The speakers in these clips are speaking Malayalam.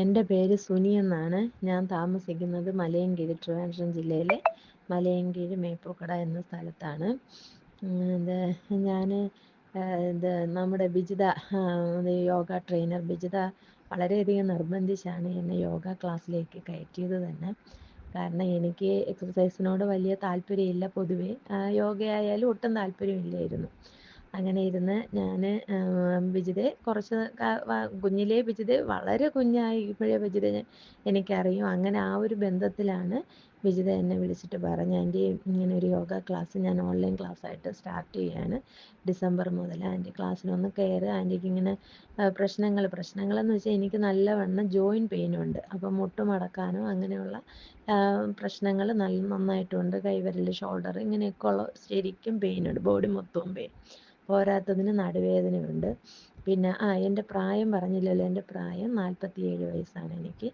എന്റെ പേര് സുനി എന്നാണ്. ഞാൻ താമസിക്കുന്നത് മലയൻകീഴ് ട്രിവാൻഡ്രം ജില്ലയിലെ മലയൻകീഴ് മേപ്പൂക്കട എന്ന സ്ഥലത്താണ്. ഇത് ഞാൻ ഇത് നമ്മുടെ ബിജിത യോഗ ട്രെയിനർ ബിജിത വളരെയധികം നിർബന്ധിച്ചാണ് എന്നെ യോഗ ക്ലാസ്സിലേക്ക് കയറ്റിയത് തന്നെ. കാരണം എനിക്ക് എക്സസൈസിനോട് വലിയ താല്പര്യമില്ല പൊതുവേ. യോഗയായാലും ഒട്ടും താല്പര്യമില്ലായിരുന്നു. അങ്ങനെ ഇരുന്ന് ഞാൻ ബിജിതെ കുറച്ച് കുഞ്ഞിലേ ബിജിതെ വളരെ കുഞ്ഞായി. ഇപ്പോഴേ ബിജിത എനിക്കറിയും. അങ്ങനെ ആ ഒരു ബന്ധത്തിലാണ് വിജിത എന്നെ വിളിച്ചിട്ട് പറഞ്ഞു ആന്റി ഇങ്ങനെ ഒരു യോഗ ക്ലാസ് ഞാൻ ഓൺലൈൻ ക്ലാസ് ആയിട്ട് സ്റ്റാർട്ട് ചെയ്യാണ് ഡിസംബർ മുതൽ. ആന്റി ക്ലാസ്സിലൊന്ന് കയറുക ആന്റിക്ക് ഇങ്ങനെ പ്രശ്നങ്ങൾ പ്രശ്നങ്ങളെന്ന് വെച്ചാൽ എനിക്ക് നല്ലവണ്ണം ജോയിൻ പെയിനുണ്ട്. അപ്പം മുട്ടുമടക്കാനോ അങ്ങനെയുള്ള പ്രശ്നങ്ങൾ നല്ല നന്നായിട്ടുണ്ട്. കൈവിരൽ ഷോൾഡർ ഇങ്ങനെയൊക്കെ ഉള്ള ശരിക്കും പെയിനുണ്ട്. ബോഡി മൊത്തവും പെയിൻ. പോരാത്തതിന് നടുവേദനയുണ്ട്. പിന്നെ ആ എന്റെ പ്രായം പറഞ്ഞില്ലല്ലോ. എന്റെ പ്രായം നാൽപ്പത്തിയേഴ് വയസ്സാണ് എനിക്ക്.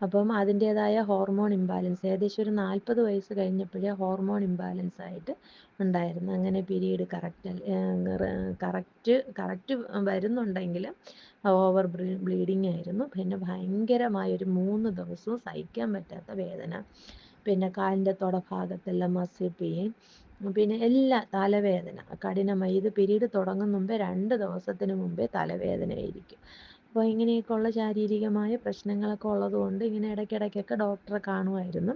അപ്പം അതിന്റെതായ ഹോർമോൺ ഇംബാലൻസ് ഏകദേശം ഒരു നാൽപ്പത് വയസ്സ് കഴിഞ്ഞപ്പോഴേ ഹോർമോൺ ഇംബാലൻസ് ആയിട്ട് ഉണ്ടായിരുന്നു. അങ്ങനെ പീരീഡ് കറക്റ്റ് കറക്റ്റ് കറക്റ്റ് വരുന്നുണ്ടെങ്കിലും ഓവർ ബ്ലീഡിങ് ആയിരുന്നു. പിന്നെ ഭയങ്കരമായ ഒരു മൂന്ന് ദിവസവും സഹിക്കാൻ പറ്റാത്ത വേദന. പിന്നെ കാലിന്റെ തുടഭാഗത്തെല്ലാം മസിൽ പെയിൻ പിന്നെ എല്ലാ തലവേദന കഠിനമായി. ഇത് പിരീഡ് തുടങ്ങും മുമ്പേ രണ്ട് ദിവസത്തിന് മുമ്പേ തലവേദനയായിരിക്കും. അപ്പോൾ ഇങ്ങനെയൊക്കെയുള്ള ശാരീരികമായ പ്രശ്നങ്ങളൊക്കെ ഉള്ളതുകൊണ്ട് ഇങ്ങനെ ഇടയ്ക്കിടയ്ക്കൊക്കെ ഡോക്ടറെ കാണുമായിരുന്നു.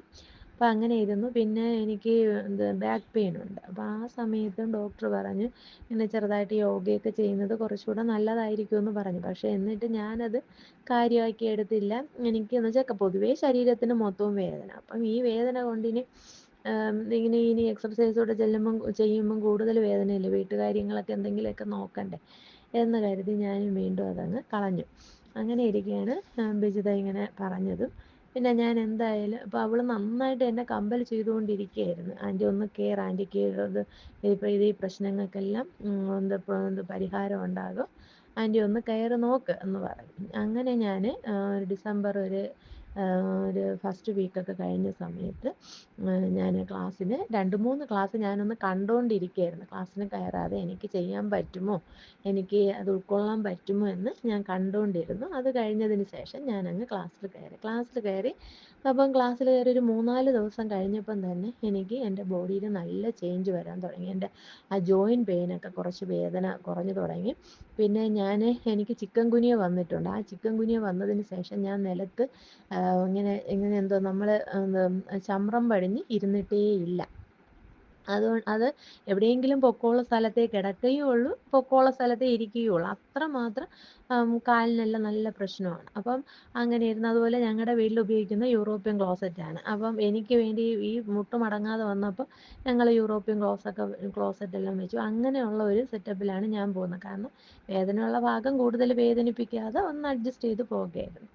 അപ്പോൾ അങ്ങനെ ഇരുന്നു. പിന്നെ എനിക്ക് ഇത് ബാക്ക് പെയിൻ ഉണ്ട്. അപ്പോൾ ആ സമയത്തും ഡോക്ടർ പറഞ്ഞു ഇങ്ങനെ ചെറുതായിട്ട് യോഗയൊക്കെ ചെയ്യുന്നത് കുറച്ചുകൂടെ നല്ലതായിരിക്കും എന്ന് പറഞ്ഞു. പക്ഷേ എന്നിട്ട് ഞാനത് കാര്യമാക്കി എടുത്തില്ല. എനിക്ക് എന്ന് വെച്ചാൽ പൊതുവേ ശരീരത്തിന് മൊത്തവും വേദന. അപ്പം ഈ വേദന കൊണ്ടിനി ഇങ്ങനെ ഇനി എക്സർസൈസോടെ ചെല്ലുമ്പം ചെയ്യുമ്പം കൂടുതൽ വേദനയില്ല? വീട്ടുകാര്യങ്ങളൊക്കെ എന്തെങ്കിലുമൊക്കെ നോക്കണ്ടേ? എന്ന് കരുതി ഞാൻ വീണ്ടും അതങ്ങ് കളഞ്ഞു. അങ്ങനെ ഇരിക്കുകയാണ് ബിജിത ഇങ്ങനെ പറഞ്ഞതും. പിന്നെ ഞാൻ എന്തായാലും അപ്പോൾ അവൾ നന്നായിട്ട് എന്നെ കമ്പൽ ചെയ്തുകൊണ്ടിരിക്കുകയായിരുന്നു ആന്റി ഒന്ന് കെയർ ആന്റി കെയർ ഇത് ഇപ്പോൾ ഇത് ഈ പ്രശ്നങ്ങൾക്കെല്ലാം എന്ത് പരിഹാരം ഉണ്ടാകും. ആന്റി ഒന്ന് കയറി നോക്ക് എന്ന് പറഞ്ഞു. അങ്ങനെ ഞാൻ ഡിസംബർ ഒരു ഒരു ഫസ്റ്റ് വീക്കൊക്കെ കഴിഞ്ഞ സമയത്ത് ഞാൻ ക്ലാസ്സിന് രണ്ട് മൂന്ന് ക്ലാസ് ഞാനൊന്ന് കണ്ടുകൊണ്ടിരിക്കുകയായിരുന്നു ക്ലാസ്സിന് കയറാതെ എനിക്ക് ചെയ്യാൻ പറ്റുമോ? എനിക്ക് അത് ഉൾക്കൊള്ളാൻ പറ്റുമോ എന്ന് ഞാൻ കണ്ടുകൊണ്ടിരുന്നു അത് കഴിഞ്ഞതിന് ശേഷം ഞാൻ അങ്ങ് ക്ലാസ്സിൽ കയറി. ക്ലാസ്സിൽ കയറി അപ്പം ക്ലാസ്സിൽ കയറി ഒരു മൂന്നാൽ ദിവസം കഴിഞ്ഞപ്പം തന്നെ എനിക്ക് എന്റെ ബോഡിയിൽ നല്ല ചേഞ്ച് വരാൻ തുടങ്ങി. എന്റെ ആ ജോയിൻ പെയിനൊക്കെ കുറച്ച് വേദന കുറഞ്ഞു തുടങ്ങി. പിന്നെ ഞാൻ എനിക്ക് ചിക്കൻ കുനിയ വന്നിട്ടുണ്ട്. ആ ചിക്കൻ കുനിയ വന്നതിന് ശേഷം ഞാൻ നിലത്ത് ഇങ്ങനെ ഇങ്ങനെ എന്തോ നമ്മൾ ചമ്രം പടിഞ്ഞ് ഇരുന്നിട്ടേ ഇല്ല അത് അത് എവിടെയെങ്കിലും പൊക്കമുള്ള സ്ഥലത്തേ കിടക്കുകയുള്ളൂ പൊക്കമുള്ള സ്ഥലത്തേ ഇരിക്കുകയുള്ളൂ. അത്രമാത്രം കാലിനെല്ലാം നല്ല പ്രശ്നമാണ്. അപ്പം അങ്ങനെ ഇരുന്ന് അതുപോലെ ഞങ്ങളുടെ വീട്ടിൽ ഉപയോഗിക്കുന്ന യൂറോപ്യൻ ക്ലോസറ്റ് ആണ്. അപ്പം എനിക്ക് വേണ്ടി ഈ മുട്ട് മടങ്ങാതെ വന്നപ്പോൾ ഞങ്ങൾ യൂറോപ്യൻ ക്ലോസൊക്കെ ക്ലോസറ്റ് എല്ലാം വെച്ചു. അങ്ങനെയുള്ള ഒരു സെറ്റപ്പിലാണ് ഞാൻ പോകുന്നത്. കാരണം വേദനയുള്ള ഭാഗം കൂടുതൽ വേദനിപ്പിക്കാതെ ഒന്ന് അഡ്ജസ്റ്റ് ചെയ്ത് പോകുകയായിരുന്നു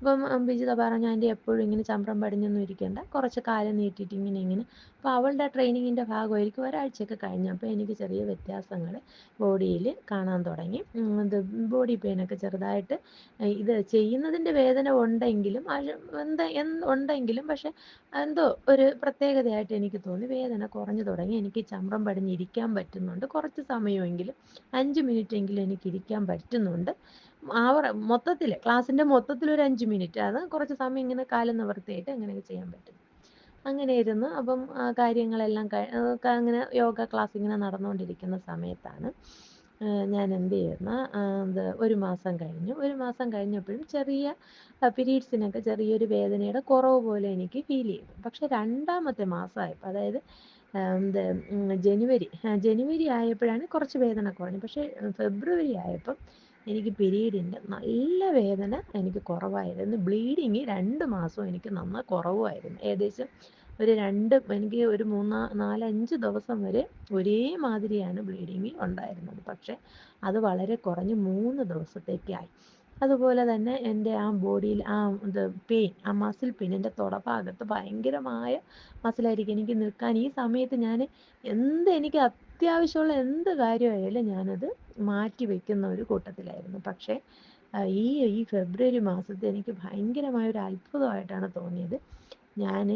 അപ്പം ഉം, ബിജിത പറഞ്ഞു ആന്റി എപ്പോഴും ഇങ്ങനെ ചമ്പ്രം പടിഞ്ഞൊന്നും ഇരിക്കണ്ട. കുറച്ച് കാലം നീട്ടിയിട്ട് ഇങ്ങനെ ഇങ്ങനെ. അപ്പോൾ അവളുടെ ട്രെയിനിങ്ങിന്റെ ഭാഗമായിരിക്കും ഒരാഴ്ചയൊക്കെ കഴിഞ്ഞപ്പോൾ എനിക്ക് ചെറിയ വ്യത്യാസങ്ങൾ ബോഡിയിൽ കാണാൻ തുടങ്ങി. ഇത് ബോഡി പെയിനൊക്കെ ചെറുതായിട്ട് ഇത് ചെയ്യുന്നതിന്റെ വേദന ഉണ്ടെങ്കിലും എന്താ ഉണ്ടെങ്കിലും പക്ഷെ എന്തോ ഒരു പ്രത്യേകതയായിട്ട് എനിക്ക് തോന്നി. വേദന കുറഞ്ഞു തുടങ്ങി. എനിക്ക് ചമ്രം പടിഞ്ഞിരിക്കാൻ പറ്റുന്നുണ്ട്. കുറച്ച് സമയമെങ്കിലും അഞ്ച് മിനിറ്റ് എങ്കിലും എനിക്ക് ഇരിക്കാൻ പറ്റുന്നുണ്ട്. അവർ മൊത്തത്തിൽ ക്ലാസ്സിന്റെ മൊത്തത്തിൽ ഒരു അഞ്ച് മിനിറ്റ്. അത് കുറച്ച് സമയം ഇങ്ങനെ കാലം നിവർത്തിയിട്ട് അങ്ങനെയൊക്കെ ചെയ്യാൻ പറ്റും. അങ്ങനെ ഇരുന്ന് അപ്പം കാര്യങ്ങളെല്ലാം അങ്ങനെ യോഗ ക്ലാസ് ഇങ്ങനെ നടന്നുകൊണ്ടിരിക്കുന്ന സമയത്താണ് ഞാൻ എന്ത് ചെയ്യുന്ന ഇത് ഒരു മാസം കഴിഞ്ഞു. ഒരു മാസം കഴിഞ്ഞപ്പോഴും ചെറിയ പീരീഡ്സിനൊക്കെ ചെറിയൊരു വേദനയുടെ കുറവ് പോലെ എനിക്ക് ഫീൽ ചെയ്തു. പക്ഷെ രണ്ടാമത്തെ മാസമായപ്പോൾ അതായത് എന്ത് ജനുവരി ജനുവരി ആയപ്പോഴാണ് കുറച്ച് വേദന കുറഞ്ഞു. പക്ഷേ ഫെബ്രുവരി ആയപ്പം എനിക്ക് പീരീഡിന്റെ നല്ല വേദന എനിക്ക് കുറവായിരുന്നു. ബ്ലീഡിങ് രണ്ട് മാസം എനിക്ക് നന്നായി കുറവുമായിരുന്നു. ഏകദേശം ഒരു രണ്ട് എനിക്ക് ഒരു മൂന്നാ നാലഞ്ച് ദിവസം വരെ ഒരേ മാതിരിയാണ് ബ്ലീഡിങ് ഉണ്ടായിരുന്നത്. പക്ഷേ അത് വളരെ കുറഞ്ഞ് മൂന്ന് ദിവസത്തേക്കായി. അതുപോലെ തന്നെ എന്റെ ആ ബോഡിയിൽ ആ ഇത് പെയിൻ ആ മസിൽ പെയിൻ എന്റെ തുടഭാഗത്ത് ഭയങ്കരമായ മസിലായിരിക്കും എനിക്ക് നിൽക്കാൻ. ഈ സമയത്ത് ഞാൻ എന്ത് എനിക്ക് അത്യാവശ്യമുള്ള എന്ത് കാര്യമായാലും ഞാനത് മാറ്റി വെക്കുന്ന ഒരു കൂട്ടത്തിലായിരുന്നു. പക്ഷേ ഈ ഈ ഫെബ്രുവരി മാസത്തെ എനിക്ക് ഭയങ്കരമായ ഒരു അത്ഭുതമായിട്ടാണ് തോന്നിയത്. ഞാൻ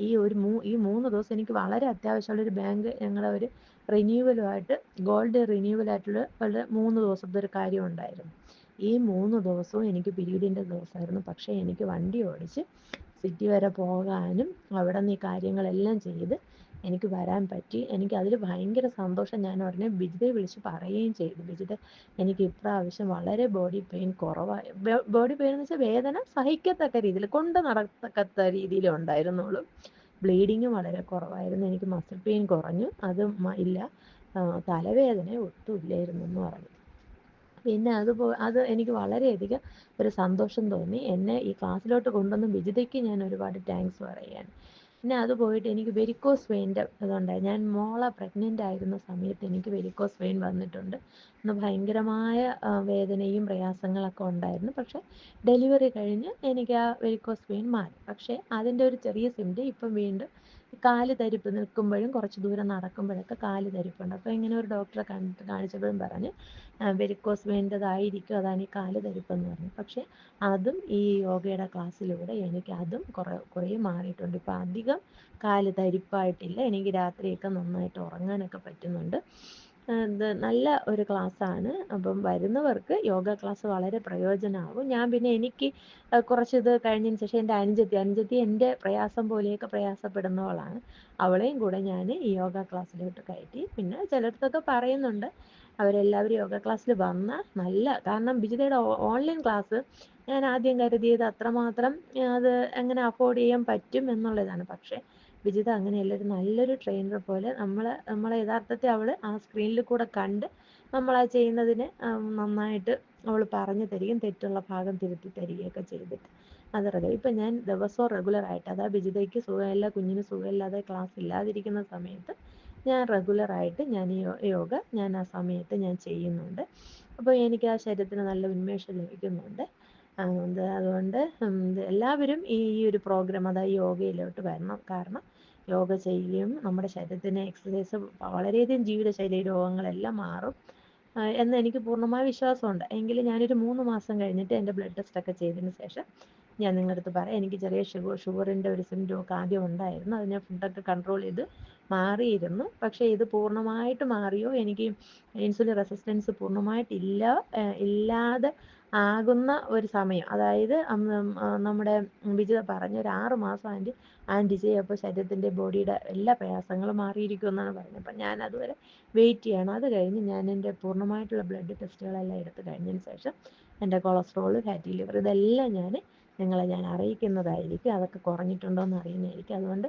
ഈ ഒരു മൂ ഈ മൂന്ന് ദിവസം എനിക്ക് വളരെ അത്യാവശ്യമുള്ള ഒരു ബാങ്ക് ഞങ്ങളുടെ ഒരു റിന്യൂവലുമായിട്ട് ഗോൾഡ് റിന്യൂവൽ ആയിട്ടുള്ള വളരെ മൂന്ന് ദിവസത്തെ ഒരു കാര്യം ഉണ്ടായിരുന്നു. ഈ മൂന്ന് ദിവസവും എനിക്ക് പീരീഡിന്റെ ദിവസമായിരുന്നു. പക്ഷേ എനിക്ക് വണ്ടി ഓടിച്ച് സിറ്റി വരെ പോകാനും അവിടെ നിന്ന് ഈ കാര്യങ്ങളെല്ലാം ചെയ്ത് എനിക്ക് വരാൻ പറ്റി. എനിക്ക് അതിൽ ഭയങ്കര സന്തോഷം. ഞാൻ ഉടനെ ബിജിതയെ വിളിച്ച് പറയുകയും ചെയ്തു. ബിജിത എനിക്ക് ഇപ്രാവശ്യം വളരെ ബോഡി പെയിൻ കുറവായി ബോഡി പെയിൻ എന്ന് വെച്ചാൽ വേദന സഹിക്കത്തക്ക രീതിയിൽ കൊണ്ട് നടക്കത്തക്ക രീതിയിൽ ഉണ്ടായിരുന്നുള്ളൂ. ബ്ലീഡിങ് വളരെ കുറവായിരുന്നു. എനിക്ക് മസിൽ പെയിൻ കുറഞ്ഞു. അത് ഇല്ല. തലവേദന ഒട്ടും ഇല്ലായിരുന്നു എന്ന് പറഞ്ഞു. പിന്നെ അത് അത് എനിക്ക് വളരെയധികം ഒരു സന്തോഷം തോന്നി. എന്നെ ഈ ക്ലാസ്സിലോട്ട് കൊണ്ടുവന്ന ബിജിതയ്ക്ക് ഞാൻ ഒരുപാട് താങ്ക്സ് പറയുകയാണ്. പിന്നെ അത് പോയിട്ട് എനിക്ക് വെരിക്കോസ് വെയിന്റെ ഇതുണ്ടായി ഞാൻ മോളെ പ്രഗ്നന്റ് ആയിരുന്ന സമയത്ത് എനിക്ക് വെരിക്കോസ് വെയിൻ വന്നിട്ടുണ്ട്. അന്ന് ഭയങ്കരമായ വേദനയും പ്രയാസങ്ങളൊക്കെ ഉണ്ടായിരുന്നു. പക്ഷേ ഡെലിവറി കഴിഞ്ഞ് എനിക്ക് ആ വെരിക്കോസ് വെയിൻ മാറി. പക്ഷേ അതിന്റെ ഒരു ചെറിയ സിംറ്റം ഇപ്പം വീണ്ടും കാൽ തരിപ്പ് നിൽക്കുമ്പോഴും കുറച്ച് ദൂരം നടക്കുമ്പോഴൊക്കെ കാൽ തരിപ്പുണ്ട്. അപ്പോൾ ഇങ്ങനെ ഒരു ഡോക്ടറെ കണ്ടിട്ട് കാണിച്ചപ്പോഴും പറഞ്ഞ് വെരിക്കോസ് വെയിന്റെതായിരിക്കും അതാണ് ഈ കാൽ തരിപ്പെന്ന് പറഞ്ഞു. പക്ഷേ അതും ഈ യോഗയുടെ ക്ലാസ്സിലൂടെ എനിക്ക് അതും കുറേ കുറേ മാറിയിട്ടുണ്ട്. ഇപ്പോൾ അധികം കാൽ തരിപ്പായിട്ടില്ല. എനിക്ക് രാത്രിയൊക്കെ നന്നായിട്ട് ഉറങ്ങാനൊക്കെ പറ്റുന്നുണ്ട്. നല്ല ഒരു ക്ലാസ്സാണ്. അപ്പം വരുന്നവർക്ക് യോഗ ക്ലാസ് വളരെ പ്രയോജനമാകും ഞാൻ പിന്നെ എനിക്ക് കുറച്ച് ഇത് കഴിഞ്ഞതിന് ശേഷം എന്റെ അനുജത്തി അനുജത്തി എന്റെ പ്രയാസം പോലെയൊക്കെ പ്രയാസപ്പെടുന്നവളാണ്. അവളെയും കൂടെ ഞാൻ ഈ യോഗ ക്ലാസ്സിലോട്ട് കയറ്റി. പിന്നെ ചിലടത്തൊക്കെ പറയുന്നുണ്ട് അവരെല്ലാവരും യോഗ ക്ലാസ്സിൽ വന്ന നല്ല കാരണം ബിജിതയുടെ ഓൺലൈൻ ക്ലാസ് ഞാൻ ആദ്യം കരുതിയത് അത്രമാത്രം അത് എങ്ങനെ അഫോർഡ് ചെയ്യാൻ പറ്റും എന്നുള്ളതാണ്. പക്ഷേ വിജിത അങ്ങനെയല്ല ഒരു നല്ലൊരു ട്രെയിനർ പോലെ നമ്മൾ നമ്മളെ യഥാർത്ഥത്തിൽ അവൾ ആ സ്ക്രീനിൽ കൂടെ കണ്ട് നമ്മൾ ആ ചെയ്യുന്നതിന് നന്നായിട്ട് അവൾ പറഞ്ഞു തരികയും തെറ്റുള്ള ഭാഗം തിരുത്തി തരികയൊക്കെ ചെയ്തിട്ട്. അത് റെഗുലർ ഇപ്പം ഞാൻ ദിവസവും റെഗുലർ ആയിട്ട് അതായത് വിജിതയ്ക്ക് സുഖമില്ല കുഞ്ഞിന് സുഖമില്ലാതെ ക്ലാസ് ഇല്ലാതിരിക്കുന്ന സമയത്ത് ഞാൻ റെഗുലറായിട്ട് ഞാൻ ഈ യോഗ ഞാൻ ആ സമയത്ത് ഞാൻ ചെയ്യുന്നുണ്ട്. അപ്പോൾ എനിക്ക് ആ ശരീരത്തിന് നല്ല ഉന്മേഷം ലഭിക്കുന്നുണ്ട്. അതുകൊണ്ട് എല്ലാവരും ഈ ഒരു പ്രോഗ്രാം അതായത് യോഗയിലോട്ട് വരണം. കാരണം യോഗ ചെയ്യുകയും നമ്മുടെ ശരീരത്തിന് എക്സസൈസ് വളരെയധികം ജീവിതശൈലി രോഗങ്ങളെല്ലാം മാറും. എന്ന് എനിക്ക് പൂർണമായ വിശ്വാസമുണ്ട്. എങ്കിലും ഞാനൊരു മൂന്ന് മാസം കഴിഞ്ഞിട്ട് എന്റെ ബ്ലഡ് ടെസ്റ്റ് ഒക്കെ ചെയ്തതിന് ശേഷം ഞാൻ നിങ്ങളുടെ അടുത്ത് പറയാം. എനിക്ക് ചെറിയ ഷുഗർ ഷുഗറിന്റെ ഒരു സിംറ്റം ഒക്കെ ആദ്യം ഉണ്ടായിരുന്നു. അത് ഞാൻ ഫുഡൊക്കെ കൺട്രോൾ ചെയ്ത് മാറിയിരുന്നു. പക്ഷേ ഇത് പൂർണമായിട്ട് മാറിയോ? എനിക്ക് ഇൻസുലിൻ റെസിസ്റ്റൻസ് പൂർണമായിട്ടില്ല ഇല്ല. ഇല്ലാതെ ആകുന്ന ഒരു സമയം. അതായത് നമ്മുടെ വിജിത പറഞ്ഞ ഒരു ആറ് മാസം ആന്റി ആന്റി ചെയ്യപ്പോൾ ശരീരത്തിന്റെ ബോഡിയുടെ എല്ലാ പ്രയാസങ്ങളും മാറിയിരിക്കും എന്നാണ് പറഞ്ഞത്. അപ്പം ഞാൻ അതുവരെ വെയിറ്റ് ചെയ്യണം. അത് കഴിഞ്ഞ് ഞാൻ എന്റെ പൂർണമായിട്ടുള്ള ബ്ലഡ് ടെസ്റ്റുകളെല്ലാം എടുത്ത് കഴിഞ്ഞതിന് ശേഷം എന്റെ കൊളസ്ട്രോൾ ഫാറ്റി ലിവർ ഇതെല്ലാം ഞാൻ നിങ്ങളെ ഞാൻ അറിയിക്കുന്നതായിരിക്കും. അതൊക്കെ കുറഞ്ഞിട്ടുണ്ടോ എന്ന് അറിയുന്നതായിരിക്കും. അതുകൊണ്ട്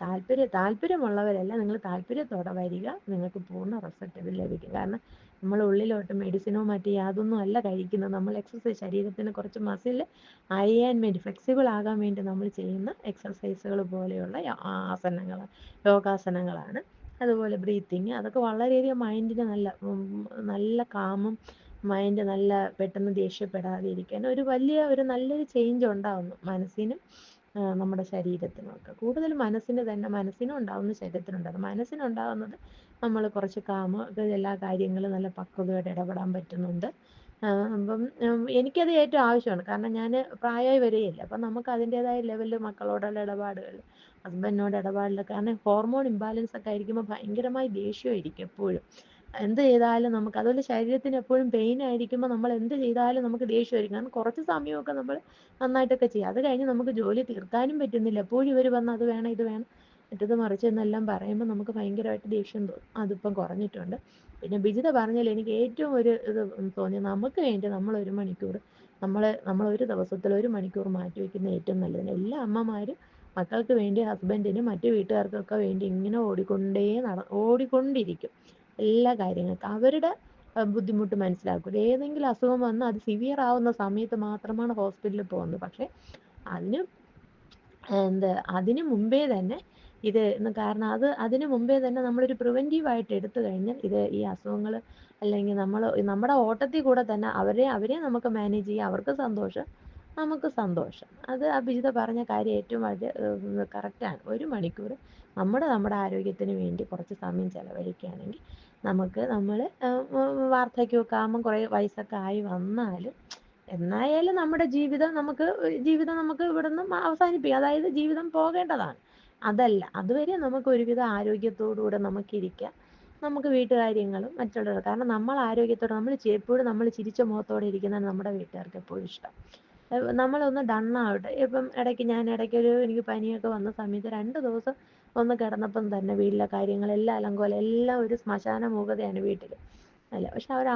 താല്പര്യം താല്പര്യമുള്ളവരെല്ലാം. നിങ്ങൾ താല്പര്യത്തോടെ വരിക. നിങ്ങൾക്ക് പൂർണ റിസൾട്ട് ലഭിക്കും. കാരണം നമ്മൾ ഉള്ളിലോട്ട് മെഡിസിനോ മറ്റ് യാതൊന്നും അല്ല കഴിക്കുന്നത്. നമ്മൾ എക്സസൈസ് ശരീരത്തിന് കുറച്ച് മസിൽ അയയാൻ വേണ്ടി ഫ്ലെക്സിബിൾ ആകാൻ വേണ്ടി നമ്മൾ ചെയ്യുന്ന എക്സസൈസുകൾ പോലെയുള്ള ആസനങ്ങൾ യോഗാസനങ്ങളാണ്. അതുപോലെ ബ്രീത്തിങ് അതൊക്കെ വളരെയധികം മൈൻഡിന് നല്ല നല്ല കാമും മൈൻഡ് നല്ല പെട്ടെന്ന് ദേഷ്യപ്പെടാതെ ഇരിക്കാൻ ഒരു വലിയ ഒരു നല്ലൊരു ചേഞ്ച് ഉണ്ടാകുന്നു മനസ്സിനും. നമ്മുടെ ശരീരത്തിനൊക്കെ. കൂടുതൽ മനസ്സിന് തന്നെ മനസ്സിനും ഉണ്ടാവുന്ന ശരീരത്തിനുണ്ട്. അത് മനസ്സിനുണ്ടാവുന്നത് നമ്മൾ കുറച്ച് കാമ എല്ലാ കാര്യങ്ങളും നല്ല പക്വതയോടെ ഇടപെടാൻ പറ്റുന്നുണ്ട്. അപ്പം എനിക്കത് ഏറ്റവും ആവശ്യമാണ്. കാരണം ഞാൻ പ്രായമായി വരികയില്ല. അപ്പം നമുക്ക് അതിന്റെതായ ലെവലിൽ മക്കളോടുള്ള ഇടപാടുകൾ ഹസ്ബൻഡിനോട് ഇടപാടുകൾ കാരണം ഹോർമോൺ ഇംബാലൻസ് ഒക്കെ ആയിരിക്കുമ്പോൾ ഭയങ്കരമായി ദേഷ്യമായിരിക്കും എപ്പോഴും. എന്ത് ചെയ്താലും നമുക്ക് അതുപോലെ ശരീരത്തിന് എപ്പോഴും പെയിൻ ആയിരിക്കുമ്പോൾ നമ്മൾ എന്ത് ചെയ്താലും നമുക്ക് ദേഷ്യമായിരിക്കും കാരണം കുറച്ച് സമയമൊക്കെ നമ്മൾ നന്നായിട്ടൊക്കെ ചെയ്യും. അത് കഴിഞ്ഞ് നമുക്ക് ജോലി തീർക്കാനും പറ്റുന്നില്ല. എപ്പോഴും ഇവർ വന്ന് അത് വേണം ഇത് വേണം മറ്റത് മറിച്ച് എന്നെല്ലാം പറയുമ്പോൾ നമുക്ക് ഭയങ്കരമായിട്ട് ദേഷ്യം തോന്നും അതിപ്പം കുറഞ്ഞിട്ടുണ്ട്. പിന്നെ ബിജിത പറഞ്ഞാൽ എനിക്ക് ഏറ്റവും ഒരു ഇത് തോന്നി നമുക്ക് വേണ്ടി നമ്മൾ ഒരു മണിക്കൂർ നമ്മൾ നമ്മൾ ഒരു ദിവസത്തിൽ ഒരു മണിക്കൂർ മാറ്റി വെക്കുന്നത് ഏറ്റവും നല്ലത് എല്ലാ അമ്മമാരും മക്കൾക്ക് വേണ്ടി ഹസ്ബൻഡിനും മറ്റു വീട്ടുകാർക്കൊക്കെ വേണ്ടി ഇങ്ങനെ ഓടിക്കൊണ്ടേ നട ഓടിക്കൊണ്ടിരിക്കും. എല്ലാ കാര്യങ്ങൾക്കും അവരുടെ ബുദ്ധിമുട്ട് മനസ്സിലാക്കും ഏതെങ്കിലും അസുഖം വന്ന് അത് സിവിയർ ആവുന്ന സമയത്ത് മാത്രമാണ് ഹോസ്പിറ്റലിൽ പോകുന്നത്. പക്ഷേ അതിന് എന്ത് അതിന് മുമ്പേ തന്നെ ഇത് കാരണം അത് അതിന് മുമ്പേ തന്നെ നമ്മളൊരു പ്രിവെന്റീവ് ആയിട്ട് എടുത്തു കഴിഞ്ഞാൽ ഇത് ഈ അസുഖങ്ങൾ അല്ലെങ്കിൽ നമ്മൾ നമ്മുടെ ഓട്ടത്തിൽ കൂടെ തന്നെ അവരെ അവരെ നമുക്ക് മാനേജ് ചെയ്യാം. അവർക്ക് സന്തോഷം നമുക്ക് സന്തോഷം. അത് അഭിജിത പറഞ്ഞ കാര്യം ഏറ്റവും വളരെ കറക്റ്റാണ് ഒരു മണിക്കൂർ നമ്മുടെ നമ്മുടെ ആരോഗ്യത്തിന് വേണ്ടി കുറച്ച് സമയം ചെലവഴിക്കുകയാണെങ്കിൽ നമുക്ക് നമ്മൾ വാർദ്ധക്യമൊക്കെ ആകുമ്പം കുറേ വയസ്സൊക്കെ ആയി വന്നാലും എന്നായാലും നമ്മുടെ ജീവിതം നമുക്ക് ജീവിതം നമുക്ക് ഇവിടുന്ന് അവസാനിപ്പിക്കാം. അതായത് ജീവിതം പോകേണ്ടതാണ്. അതല്ല അതുവരെ നമുക്ക് ഒരുവിധ ആരോഗ്യത്തോടുകൂടെ നമുക്കിരിക്കാം. നമുക്ക് വീട്ടുകാര്യങ്ങളും മറ്റുള്ളവർ കാരണം നമ്മൾ ആരോഗ്യത്തോടെ നമ്മൾ എപ്പോഴും നമ്മൾ ചിരിച്ച മുഖത്തോടെ ഇരിക്കുന്നതാണ് നമ്മുടെ വീട്ടുകാർക്ക് എപ്പോഴും ഇഷ്ടം. നമ്മളൊന്ന് ആവട്ടെ ഇപ്പം ഇടയ്ക്ക് ഞാൻ ഇടയ്ക്കൊരു എനിക്ക് പനിയൊക്കെ വന്ന സമയത്ത് രണ്ട് ദിവസം ഒന്ന് കിടന്നപ്പം തന്നെ വീട്ടിലെ കാര്യങ്ങളെല്ലാം അലങ്കോലം എല്ലാം ഒരു ശ്മശാന മൂകതയാണ് വീട്ടിൽ അല്ല പക്ഷെ അവർ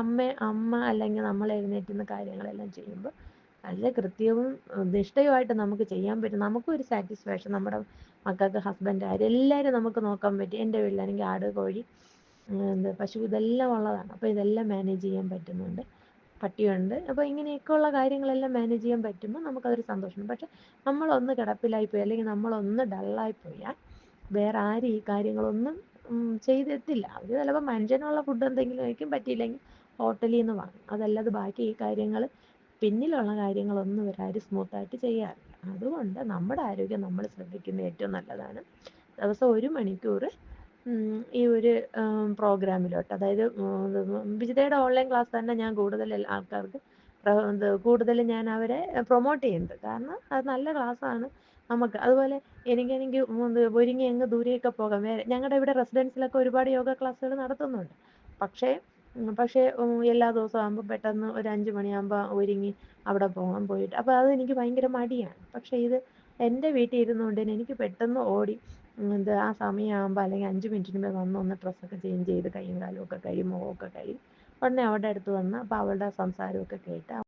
അമ്മ അല്ലെങ്കിൽ നമ്മൾ എഴുന്നേറ്റുന്ന കാര്യങ്ങളെല്ലാം ചെയ്യുമ്പോൾ നല്ല കൃത്യവും നിഷ്ഠയുമായിട്ട് നമുക്ക് ചെയ്യാൻ പറ്റും. നമുക്കും ഒരു സാറ്റിസ്ഫാക്ഷൻ. നമ്മുടെ മക്കൾക്ക് ഹസ്ബൻഡ് ആര് എല്ലാവരും നമുക്ക് നോക്കാൻ പറ്റും. എന്റെ വീട്ടിലാണെങ്കിൽ ആട് കോഴി എന്താ പശു ഇതെല്ലാം ഉള്ളതാണ്. അപ്പോൾ ഇതെല്ലാം മാനേജ് ചെയ്യാൻ പറ്റുന്നുണ്ട്. പട്ടിയുണ്ട്. അപ്പോൾ ഇങ്ങനെയൊക്കെയുള്ള കാര്യങ്ങളെല്ലാം മാനേജ് ചെയ്യാൻ പറ്റുമ്പോൾ നമുക്കതൊരു സന്തോഷം പക്ഷെ നമ്മളൊന്ന് കിടപ്പിലായിപ്പോയി അല്ലെങ്കിൽ നമ്മളൊന്ന് ഡള്ളായിപ്പോയാൽ വേറെ ആരും ഈ കാര്യങ്ങളൊന്നും ചെയ്തെത്തില്ല അവർ ചിലപ്പോൾ മനുഷ്യനുള്ള ഫുഡ് എന്തെങ്കിലും കഴിക്കും പറ്റിയില്ലെങ്കിൽ ഹോട്ടലിൽ നിന്ന് വാങ്ങും. അതല്ലാതെ ബാക്കി ഈ കാര്യങ്ങൾ പിന്നിലുള്ള കാര്യങ്ങളൊന്നും ഇവരാരും സ്മൂത്തായിട്ട് ചെയ്യാറില്ല. അതുകൊണ്ട് നമ്മുടെ ആരോഗ്യം നമ്മൾ ശ്രദ്ധിക്കുന്നത് ഏറ്റവും നല്ലതാണ്. ദിവസം ഒരു മണിക്കൂർ ഈ ഒരു പ്രോഗ്രാമിലോട്ട്. അതായത് വിജിതയുടെ ഓൺലൈൻ ക്ലാസ് തന്നെ ഞാൻ കൂടുതൽ ആൾക്കാർക്ക് കൂടുതൽ ഞാൻ അവരെ പ്രൊമോട്ട് ചെയ്യുന്നുണ്ട്. കാരണം അത് നല്ല ക്ലാസ്സാണ് നമുക്ക്. അതുപോലെ എനിക്കാണെങ്കിൽ ഒരുങ്ങി അങ്ങ് ദൂരെയൊക്കെ പോകാം. ഞങ്ങളുടെ ഇവിടെ റെസിഡൻസിലൊക്കെ ഒരുപാട് യോഗ ക്ലാസ്സുകൾ നടത്തുന്നുണ്ട്. പക്ഷേ പക്ഷെ എല്ലാ ദിവസവും ആകുമ്പോൾ പെട്ടെന്ന് ഒരു അഞ്ച് മണിയാകുമ്പോൾ ഒരുങ്ങി അവിടെ പോകാൻ പോയിട്ട്. അപ്പോൾ അത് എനിക്ക് ഭയങ്കര മടിയാണ്. പക്ഷേ ഇത് എന്റെ വീട്ടിൽ ഇരുന്നുകൊണ്ട് തന്നെ എനിക്ക് പെട്ടെന്ന് ഓടി ഇത് ആ സമയമാകുമ്പോൾ അല്ലെങ്കിൽ അഞ്ച് മിനിറ്റിന് മുമ്പേ വന്ന് ഒന്ന് ഡ്രസ്സൊക്കെ ചേഞ്ച് ചെയ്ത് കൈയും കാലും ഒക്കെ കഴുകി മുഖമൊക്കെ കഴുകി ഉടനെ അവളുടെ അടുത്ത് വന്ന് അപ്പോൾ അവളുടെ സംസാരമൊക്കെ കേട്ട്